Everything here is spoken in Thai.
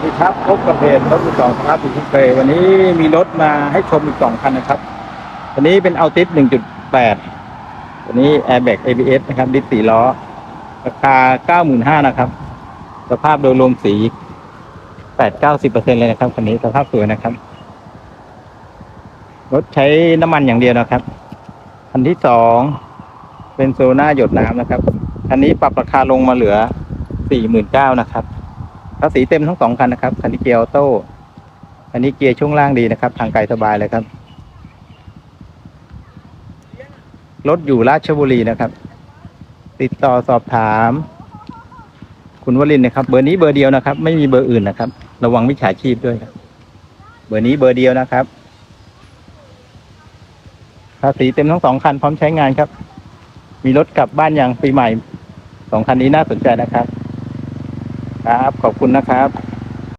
สวัสดีครับพบกับเพจรถมือสองครับอยู่ที่เคยวันนี้มีรถมาให้ชมอีกสองคันนะครับวันนี้เป็นเอาติส1.8วันนี้ Airbag ABS นะครับดิสสี่ล้อ ราคา95,000นะครับ สภาพโดยรวมสี8-90%เลยนะครับคันนี้สภาพสวยนะครับ รถใช้น้ำมันอย่างเดียวนะครับ คันที่สองเป็นโซน่าหยดน้ำนะครับ คันนี้ปรับราคาลงมาเหลือ49,000นะครับ ภาษีเต็มทั้งสองคันนะครับ คันนี้เกียร์ออโต้อันนี้เกียร์ช่วงล่างดีนะครับ ทางไกลสบายเลยครับ รถอยู่ราชบุรีนะครับ ติดต่อสอบถาม คุณวรินนะครับ เบอร์นี้เบอร์เดียวนะครับ ไม่มีเบอร์อื่นนะครับ ระวังมิจฉาชีพด้วยครับ เบอร์นี้เบอร์เดียวนะครับ ภาษีเต็มทั้งสองคันพร้อมใช้งานครับ มีรถกลับบ้านอย่างปีใหม่สองคันนี้น่าสนใจนะครับ ครับ ขอบคุณนะครับ